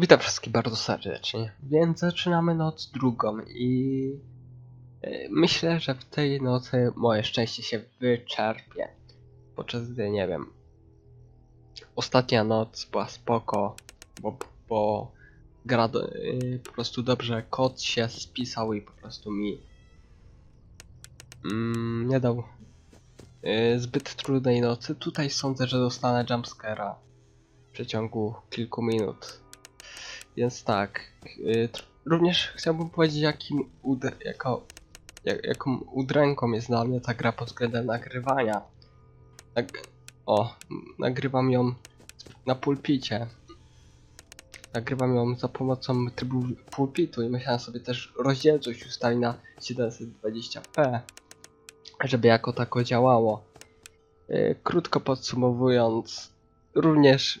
Witam wszystkich bardzo serdecznie. Więc zaczynamy noc drugą i e, myślę, że w tej nocy moje szczęście się wyczerpie. Podczas gdy, nie wiem, ostatnia noc była spoko, bo, bo gra do, y, po prostu dobrze, kod się spisał i po prostu mi mm, nie dał y, zbyt trudnej nocy. Tutaj sądzę, że dostanę jumpscare'a w przeciągu kilku minut. Więc tak. y, również chciałbym powiedzieć, jakim jako, jak, jaką udręką jest dla mnie ta gra pod względem nagrywania. Nag o, nagrywam ją na pulpicie. Nagrywam ją za pomocą trybu pulpitu i musiałem sobie też rozdzielczość ustawić na 720p, żeby jako tako działało. Y, Krótko podsumowując, również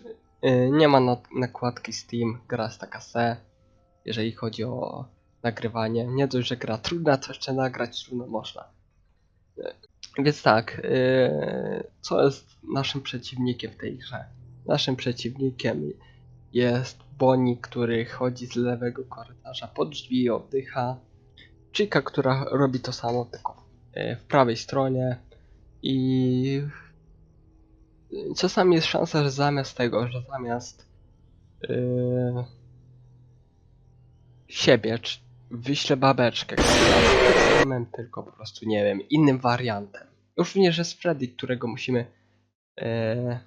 nie ma na- nakładki Steam, gra jest taka se, jeżeli chodzi o nagrywanie. Nie dość, że gra trudna, to jeszcze nagrać trudno można. Y, Więc tak, y, co jest naszym przeciwnikiem w tej grze? Naszym przeciwnikiem jest Bonnie, który chodzi z lewego korytarza pod drzwi i oddycha. Chica, która robi to samo, tylko y, w prawej stronie. I czasami jest szansa, że zamiast tego, że zamiast yy, siebie czy wyślę babeczkę, samym, tylko po prostu nie wiem, innym wariantem. Również jest Freddy, którego musimy yy,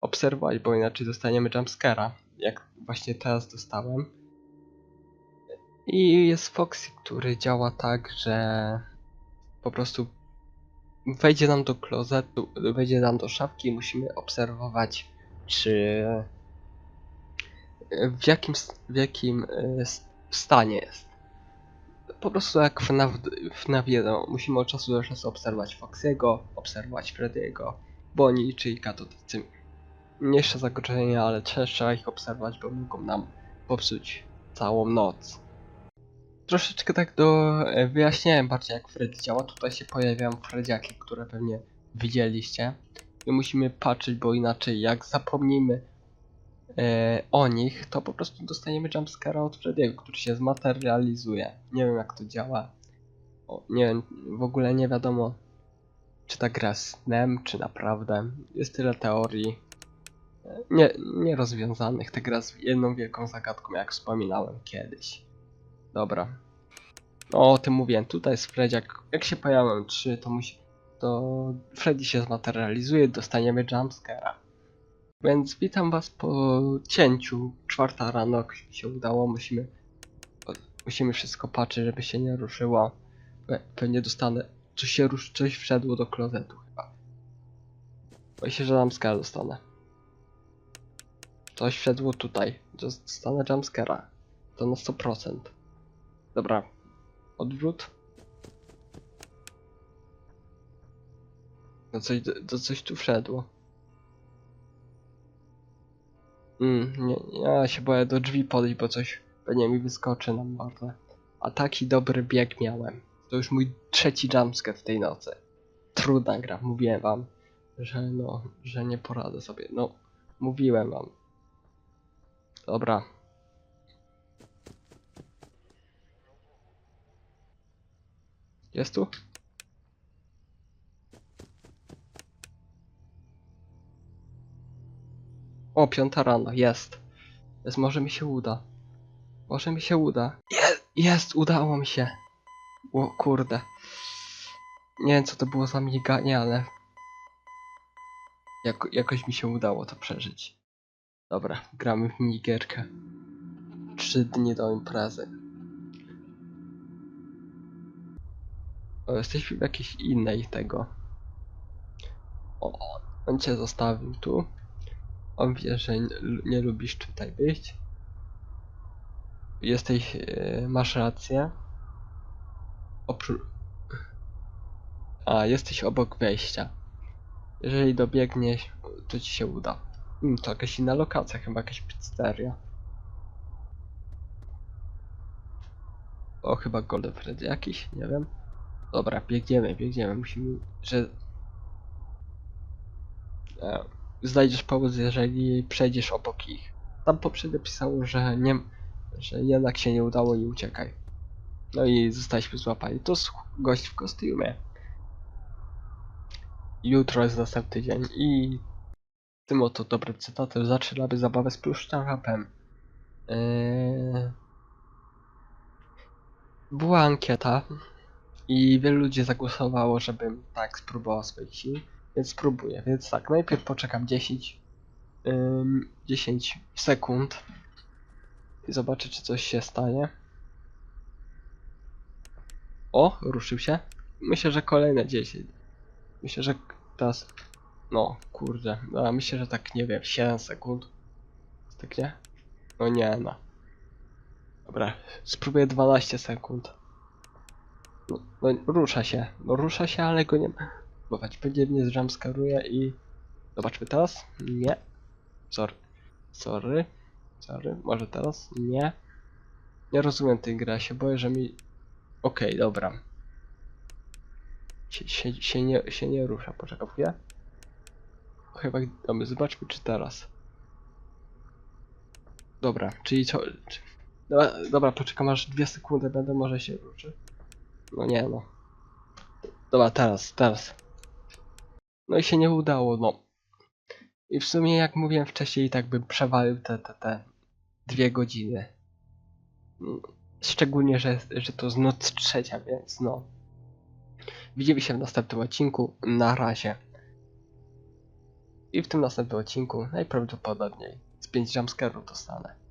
obserwować, bo inaczej dostaniemy jumpscare'a, jak właśnie teraz dostałem. I jest Foxy, który działa tak, że po prostu wejdzie nam do klozetu, wejdzie nam do szafki i musimy obserwować, czy w jakim, w jakim e, stanie jest. Po prostu jak w, nav, w nawiedą, musimy od czasu do czasu obserwować Foxy'ego, obserwować Freddy'ego, Bonnie czy Ika to tacy mniejsze zagrożenia, ale trzeba ich obserwować, bo mogą nam popsuć całą noc. Troszeczkę tak do e, wyjaśniałem bardziej jak Freddy działa. Tutaj się pojawiają Frediaki, które pewnie widzieliście. I musimy patrzeć, bo inaczej jak zapomnimy e, o nich, to po prostu dostaniemy jumpscare'a od Frediego, który się zmaterializuje. Nie wiem jak to działa. O, nie wiem, w ogóle nie wiadomo czy ta gra snem, czy naprawdę. Jest tyle teorii e, nie, nierozwiązanych. Ta gra jest jedną wielką zagadką, jak wspominałem kiedyś. Dobra. No, o tym mówiłem. Tutaj jest Fredziak. Jak się pojawią trzy, to musi. To Freddy się zmaterializuje, dostaniemy jumpscare'a. Więc witam was po cięciu. Czwarta rano jak się udało. Musimy. Musimy wszystko patrzeć, żeby się nie ruszyło. Pe- Pewnie dostanę. Coś się rusz, coś wszedło do klozetu chyba. Boję się, że jumpscare dostanę. Coś wszedło tutaj. Dostanę jumpscare'a. To na 100%. Dobra. Odwrót. No coś, to coś tu wszedło. Mm, nie, ja się boję do drzwi podejść, bo coś pewnie mi wyskoczy na mordę. A taki dobry bieg miałem. To już mój trzeci jumpscare w tej nocy. Trudna gra, mówiłem wam, że no, że nie poradzę sobie. No, mówiłem wam. Dobra. Jest tu? O, piąta rano, jest. Jest, może mi się uda. Może mi się uda. Jest, jest, udało mi się. O kurde. Nie wiem co to było za miganie, ale... Jak, jakoś mi się udało to przeżyć. Dobra, gramy w minigierkę. Trzy dni do imprezy. Jesteśmy w jakiejś innej tego. O, on cię zostawił tu. On wie, że nie, lubisz tutaj być. Jesteś, e, masz rację. Opró... A, jesteś obok wejścia. Jeżeli dobiegniesz, to ci się uda. Hmm, to jakaś inna lokacja, chyba jakaś pizzeria. O, chyba Golden Freddy jakiś, nie wiem. Dobra, biegniemy, biegniemy, musimy, że... E, znajdziesz pomoc, jeżeli przejdziesz obok ich. tam poprzednio pisało, że nie, że jednak się nie udało i uciekaj. No i zostaliśmy złapani. To gość w kostiumie. Jutro jest następny dzień i tym oto dobrym cytatem zaczynamy zabawę z pluszczem rapem. Eee... Była ankieta i wielu ludzi zagłosowało, żebym tak spróbował swoich sił, więc spróbuję. Więc tak, najpierw poczekam 10, ym, 10 sekund i zobaczę, czy coś się stanie. O, ruszył się. Myślę, że kolejne 10. Myślę, że teraz. No, kurde. No, myślę, że tak, nie wiem, 7 sekund. Tak nie? No nie, no. Dobra, spróbuję 12 sekund. No, no rusza się. No rusza się, ale go nie ma. Zobaczcie, będzie mnie zjumpscaruje i... Zobaczmy teraz. Nie. Sorry. Sorry. Sorry. Może teraz? Nie. Nie rozumiem tej gry, ja się boję, że mi... Okej, dobra. Się, się, nie, się nie rusza, poczekaj chwilę. Chyba, dobra, zobaczmy czy teraz. Dobra, czyli co... Dobra, dobra, poczekam aż dwie sekundy będę, może się ruszy. No nie no. Dobra, teraz, teraz. No i się nie udało, no. I w sumie jak mówiłem wcześniej, tak bym przewalił te, te, te dwie godziny. Szczególnie, że, że to jest noc trzecia, więc no. Widzimy się w następnym odcinku. Na razie. I w tym następnym odcinku najprawdopodobniej z 5 jumpscarów dostanę.